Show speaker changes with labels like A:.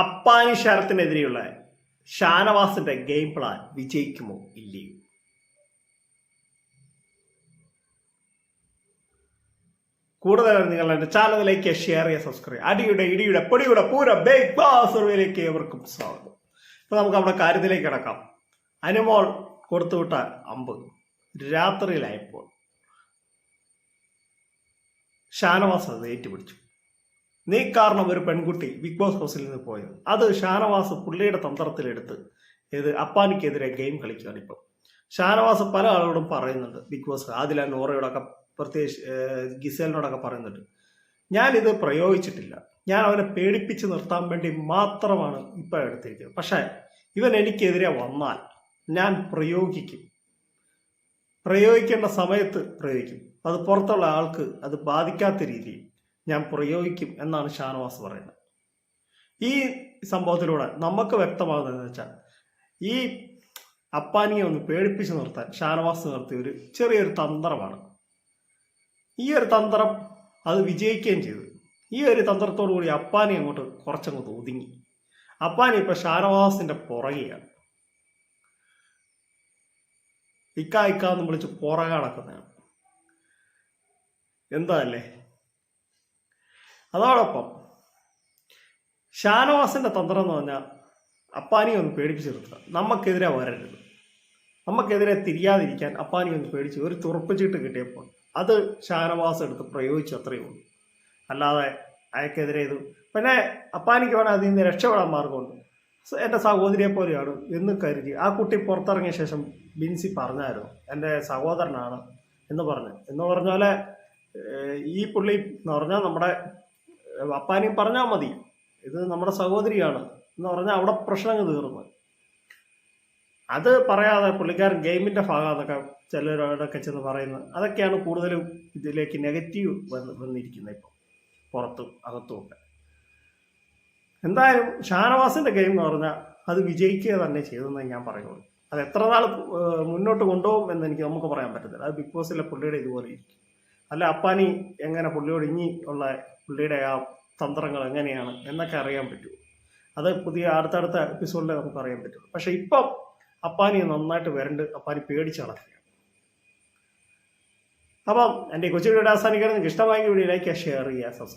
A: അപ്പാനി ശരത്തിനെതിരെയുള്ള ഷാനവാസിന്റെ game plan വിജയിക്കുമോ ഇല്ലയോ? കൂടുതൽ നിങ്ങൾ എന്റെ ചാനലിലേക്ക് ഷെയർ ചെയ്യുക സബ്സ്ക്രൈബ് അടിയുടെ ഇടിയുടെ പൊടിയുടെ പൂര ബിഗ് ബാസ് സർവേയിലേക്ക് ഏവർക്കും സ്വാഗതം. ഇപ്പൊ നമുക്ക് നമ്മുടെ കാര്യത്തിലേക്ക് കിടക്കാം. അനുമോൾ കൊടുത്തുവിട്ട അമ്പ് രാത്രിയിലായപ്പോൾ ഷാനവാസ് അത് ഏറ്റുപിടിച്ചു. നീ കാരണം ഒരു പെൺകുട്ടി ബിഗ് ബോസ് ഹൗസിൽ നിന്ന് പോയത്. അത് ഷാനവാസ് പുള്ളിയുടെ തന്ത്രത്തിലെടുത്ത് ഇത് അപ്പാനിക്കെതിരെ ഗെയിം കളിക്കുകയാണ് ഇപ്പം. ഷാനവാസ് പല ആളുകളോടും പറയുന്നുണ്ട് ബിഗ് ബോസ് ആദില നോറയോടൊക്കെ പ്രത്യേകിച്ച് ഗിസേലിനോടൊക്കെ പറയുന്നുണ്ട് ഞാനിത് പ്രയോഗിച്ചിട്ടില്ല. ഞാൻ അവനെ പേടിപ്പിച്ച് നിർത്താൻ വേണ്ടി മാത്രമാണ് ഇപ്പം എടുത്തിരിക്കുന്നത്. പക്ഷേ ഇവൻ എനിക്കെതിരെ വന്നാൽ ഞാൻ പ്രയോഗിക്കും. പ്രയോഗിക്കേണ്ട സമയത്ത് പ്രയോഗിക്കും. അത് പുറത്തുള്ള ആൾക്ക് അത് ബാധിക്കാത്ത രീതിയിൽ. ഞാൻ പ്രയോഗിക്കും എന്നാണ് ഷാനവാസ് പറയുന്നത്. ഈ സംഭവത്തിലൂടെ നമുക്ക് വ്യക്തമാകുന്നതെന്ന് വെച്ചാൽ ഈ അപ്പാനിയെ ഒന്ന് പേടിപ്പിച്ചു നിർത്താൻ ഷാനവാസ് നിർത്തിയ ഒരു ചെറിയൊരു തന്ത്രമാണ്. ഈ ഒരു തന്ത്രം അത് വിജയിക്കുകയും ചെയ്തു. ഈ ഒരു തന്ത്രത്തോടു കൂടി അപ്പാനി അങ്ങോട്ട് കുറച്ചങ്ങോട്ട് ഒതുങ്ങി. അപ്പാനി ഇപ്പൊ ഷാനവാസിന്റെ പുറകെയാണ്. ഇക്ക ഇക്ക എന്ന് വിളിച്ച് പുറകെ നടക്കുന്നതാണ്. എന്താ അല്ലേ? അതോടൊപ്പം ഷാനവാസിന്റെ തന്ത്രം എന്ന് പറഞ്ഞാൽ അപ്പാനി ഒന്ന് പേടിപ്പിച്ചു നിർത്തുക. നമുക്കെതിരെ വരരുത്. നമുക്കെതിരെ തിരിയാതിരിക്കാൻ അപ്പാനി ഒന്ന് പേടിച്ച് ഒരു തുറപ്പിച്ചിട്ട് കിട്ടിയപ്പോൾ അത് ഷാനവാസ് എടുത്ത് പ്രയോഗിച്ചു അത്രയേ ഉള്ളൂ. അല്ലാതെ അയാൾക്കെതിരെ ഇത് പിന്നെ അപ്പാനിക്ക് വേണം അതിൽ നിന്ന് രക്ഷപ്പെടാൻ മാർഗമുണ്ട് എന്റെ സഹോദരിയെ പോലെയാണ് എന്ന് കരുതി ആ കുട്ടി പുറത്തിറങ്ങിയ ശേഷം ബിൻസി പറഞ്ഞായിരുന്നു എന്റെ സഹോദരനാണ് എന്ന് പറഞ്ഞു. എന്ന് പറഞ്ഞ പോലെ ഈ പുള്ളി എന്ന് പറഞ്ഞാൽ നമ്മുടെ ഏഹ്, അപ്പാനി പറഞ്ഞാൽ മതി. ഇത് നമ്മുടെ സഹോദരിയാണ്. എന്ന് പറഞ്ഞാൽ അവിടെ പ്രശ്നങ്ങൾ തീർന്നു. അത് പറയാതെ പുള്ളിക്കാരൻ ഗെയിമിന്റെ ഭാഗമാണെന്നൊക്കെ ചിലരോടൊക്കെ ചെന്ന് പറയുന്നത്. അതൊക്കെയാണ് കൂടുതലും ഇതിലേക്ക് നെഗറ്റീവ് വന്ന് വന്നിരിക്കുന്നത് ഇപ്പം. പുറത്തും അകത്തും ഒക്കെ. എന്തായാലും ഷാനവാസിന്റെ ഗെയിം എന്ന് പറഞ്ഞാൽ അത് വിജയിക്കുക തന്നെ ചെയ്തെന്നേ ഞാൻ പറയുള്ളൂ. അത് എത്ര നാൾ മുന്നോട്ട് കൊണ്ടുപോകും എന്ന് എനിക്ക് നമുക്ക് പറയാൻ പറ്റത്തില്ല. അത് ബിഗ് ബോസിലെ പുള്ളിയുടെ ഇതുപോലെ ഇരിക്കും. അല്ല അപ്പാനി എങ്ങനെ പുള്ളിയോട് ഇനി ഉള്ള പുള്ളിയുടെ ആ തന്ത്രങ്ങൾ എങ്ങനെയാണ് എന്നൊക്കെ അറിയാൻ പറ്റും. അത് പുതിയ അടുത്തടുത്ത എപ്പിസോഡിൽ നമുക്ക് അറിയാൻ പറ്റും. പക്ഷെ ഇപ്പം അപ്പാനി നന്നായിട്ട് വരണ്ട്. അപ്പാനി പേടിച്ച് നടക്കുകയാണ്. അപ്പം എന്റെ കൊച്ചു വീഡിയോ നിങ്ങൾക്ക് ഇഷ്ടമായെങ്കിൽ വീഡിയോ ലൈക്ക് ഷെയർ ചെയ്യുക സബ്സ്ക്രൈബ്